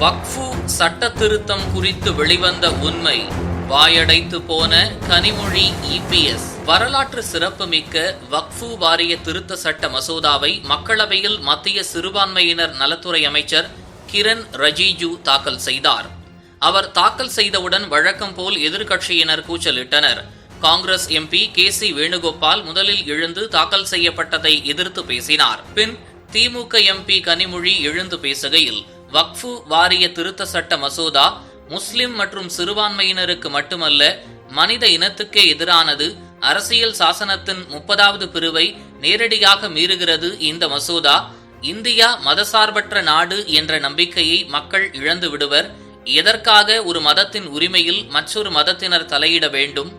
வக்ஃபு சட்ட திருத்தம் குறித்து வெளிவந்த உண்மை வாயடைத்து போன கனிமொழி இபிஎஸ் வரலாற்று சிறப்புமிக்க வக்ஃபு வாரிய திருத்த சட்ட மசோதாவை மக்களவையில் மத்திய சிறுபான்மையினர் நலத்துறை அமைச்சர் கிரண் ரஜிஜு தாக்கல் செய்தார். அவர் தாக்கல் செய்தவுடன் வழக்கம் போல் எதிர்க்கட்சியினர் கூச்சலிட்டனர். Congress MP K C Venugopal முதலில் எழுந்து தாக்கல் செய்யப்பட்டதை எதிர்த்து பேசினார். பின் திமுக எம்பி கனிமொழி எழுந்து பேசுகையில் வக்ஃபு வாரிய திருத்த சட்ட மசோதா முஸ்லிம் மற்றும் சிறுபான்மையினருக்கு மட்டுமல்ல மனித இனத்துக்கே எதிரானது. அரசியல் சாசனத்தின் முப்பதாவது பிரிவை நேரடியாக மீறுகிறது இந்த மசோதா. இந்தியா மதசார்பற்ற நாடு என்ற நம்பிக்கையை மக்கள் இழந்து விடுவர். எதற்காக ஒரு மதத்தின் உரிமையில் மற்றொரு மதத்தினர் தலையிட வேண்டும்?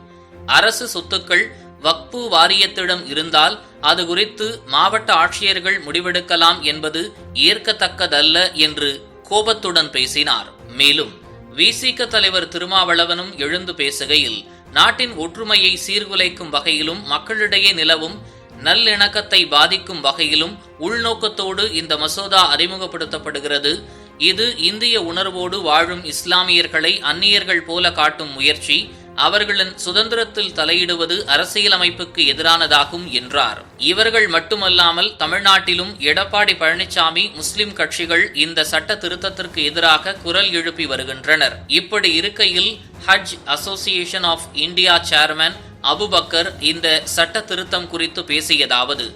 அரசு சொத்துக்கள் வக்பு வாரியத்திடம் இருந்தால் அது குறித்து மாவட்ட ஆட்சியர்கள் முடிவெடுக்கலாம் என்பது ஏற்கத்தக்கதல்ல என்று கோபத்துடன் பேசினார். மேலும் விசிக தலைவர் திருமாவளவனும் எழுந்து பேசுகையில் நாட்டின் ஒற்றுமையை சீர்குலைக்கும் வகையிலும் மக்களிடையே நிலவும் நல்லிணக்கத்தை பாதிக்கும் வகையிலும் உள்நோக்கத்தோடு இந்த மசோதா அறிமுகப்படுத்தப்படுகிறது. இது இந்திய உணர்வோடு வாழும் இஸ்லாமியர்களை அந்நியர்கள் போல காட்டும் முயற்சி அவர்களின் சுதந்திரத்தில் தலையிடுவது அரசியலமைப்புக்கு எதிரானதாகும் என்றார். இவர்கள் மட்டுமல்லாமல் தமிழ்நாட்டிலும் எடப்பாடி பழனிசாமி முஸ்லிம் கட்சிகள் இந்த சட்ட திருத்தத்திற்கு எதிராக குரல் எழுப்பி வருகின்றனர். இப்படி இருக்கையில் Haj association of India chairman Abubakar இந்த சட்ட திருத்தம் குறித்து பேசியதாவது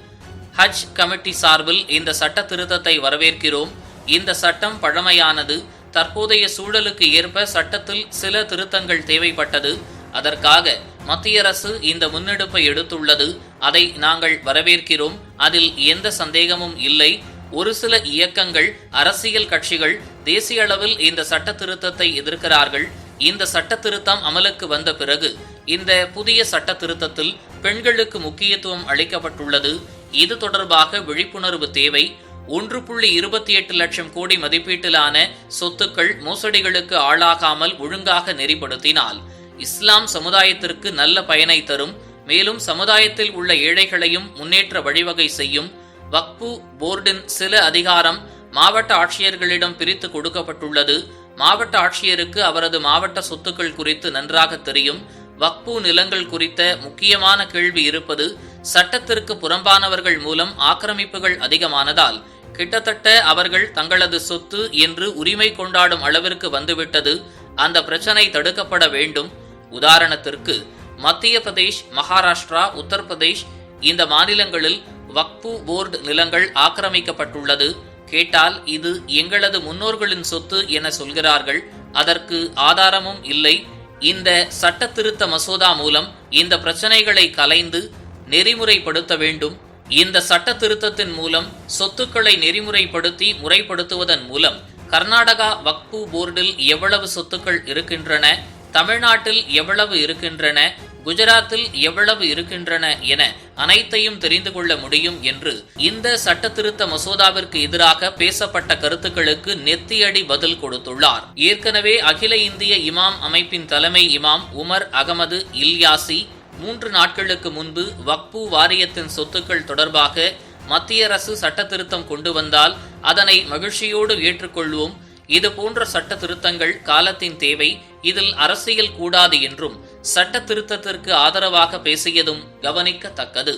ஹஜ் கமிட்டி சார்பில் இந்த சட்ட திருத்தத்தை வரவேற்கிறோம். இந்த சட்டம் பழமையானது. தற்போதைய சூழலுக்கு ஏற்ப சட்டத்தில் சில திருத்தங்கள் தேவைப்பட்டது. அதற்காக மத்திய அரசு இந்த முன்னெடுப்பை எடுத்துள்ளது. அதை நாங்கள் வரவேற்கிறோம். அதில் எந்த சந்தேகமும் இல்லை. ஒரு சில இயக்கங்கள் அரசியல் கட்சிகள் தேசிய அளவில் இந்த சட்ட திருத்தத்தை எதிர்க்கிறார்கள். இந்த சட்ட திருத்தம் அமலுக்கு வந்த பிறகு இந்த புதிய சட்ட திருத்தத்தில் பெண்களுக்கு முக்கியத்துவம் அளிக்கப்பட்டுள்ளது. இது தொடர்பாக விழிப்புணர்வு தேவை. ஒன்று புள்ளி இருபத்தி எட்டு லட்சம் கோடி மதிப்பீட்டிலான சொத்துக்கள் மோசடிகளுக்கு ஆளாகாமல் ஒழுங்காக நெறிப்படுத்தினால் இஸ்லாம் சமுதாயத்திற்கு நல்ல பயனை தரும். மேலும் சமுதாயத்தில் உள்ள ஏழைகளையும் முன்னேற்ற வழிவகை செய்யும். வக்பு போர்டின் சில அதிகாரம் மாவட்ட ஆட்சியர்களிடம் பிரித்து கொடுக்கப்பட்டுள்ளது. மாவட்ட ஆட்சியருக்கு அவரது மாவட்ட சொத்துக்கள் குறித்து நன்றாக தெரியும். வக்பு நிலங்கள் குறித்த முக்கியமான கேள்வி இருப்பது சட்டத்திற்கு புறம்பானவர்கள் மூலம் ஆக்கிரமிப்புகள் அதிகமானதால் கிட்டத்தட்ட அவர்கள் தங்களது சொத்து என்று உரிமை கொண்டாடும் அளவிற்கு வந்துவிட்டது. அந்த பிரச்சனை தடுக்கப்பட வேண்டும். உதாரணத்திற்கு மத்திய பிரதேஷ் மகாராஷ்டிரா உத்தரப்பிரதேஷ் இந்த மாநிலங்களில் வக்பு போர்டு நிலங்கள் ஆக்கிரமிக்கப்பட்டுள்ளது. கேட்டால் இது எங்களது முன்னோர்களின் சொத்து என சொல்கிறார்கள். அதற்கு ஆதாரமும் இல்லை. இந்த சட்ட திருத்த மசோதா மூலம் இந்த பிரச்சனைகளை கலைந்து நெறிமுறைப்படுத்த வேண்டும். இந்த சட்ட திருத்தத்தின் மூலம் சொத்துக்களை நெறிமுறைப்படுத்தி முறைப்படுத்துவதன் மூலம் கர்நாடகா வக்பு போர்டில் எவ்வளவு சொத்துக்கள் இருக்கின்றன தமிழ்நாட்டில் எவ்வளவு இருக்கின்றன குஜராத்தில் எவ்வளவு இருக்கின்றன என அனைத்தையும் தெரிந்து கொள்ள முடியும் என்று இந்த சட்ட திருத்த மசோதாவிற்கு எதிராக பேசப்பட்ட கருத்துக்களுக்கு நெத்தியடி பதில் கொடுத்துள்ளார். ஏற்கனவே அகில இந்திய இமாம் அமைப்பின் தலைமை இமாம் உமர் அகமது இல்யாசி மூன்று நாட்களுக்கு முன்பு வக்பு வாரியத்தின் சொத்துக்கள் தொடர்பாக மத்திய அரசு சட்ட திருத்தம் கொண்டு வந்தால் அதனை மகிழ்ச்சியோடு ஏற்றுக்கொள்வோம். இது போன்ற சட்ட திருத்தங்கள் காலத்தின் தேவை. இதில் அரசியல் கூடாது என்றும் சட்ட திருத்தத்திற்கு ஆதரவாக பேசியதும் கவனிக்கத்தக்கது.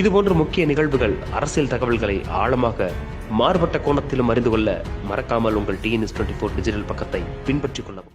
இதுபோன்ற முக்கிய நிகழ்வுகள் அரசியல் தகவல்களை ஆழமாக மாறுபட்ட கோணத்திலும் அறிந்து கொள்ள மறக்காமல் உங்கள் டிஎன்எஸ் டுவெண்ட்டி ஃபோர் டிஜிட்டல் பக்கத்தை பின்பற்றிக் கொள்ளவும்.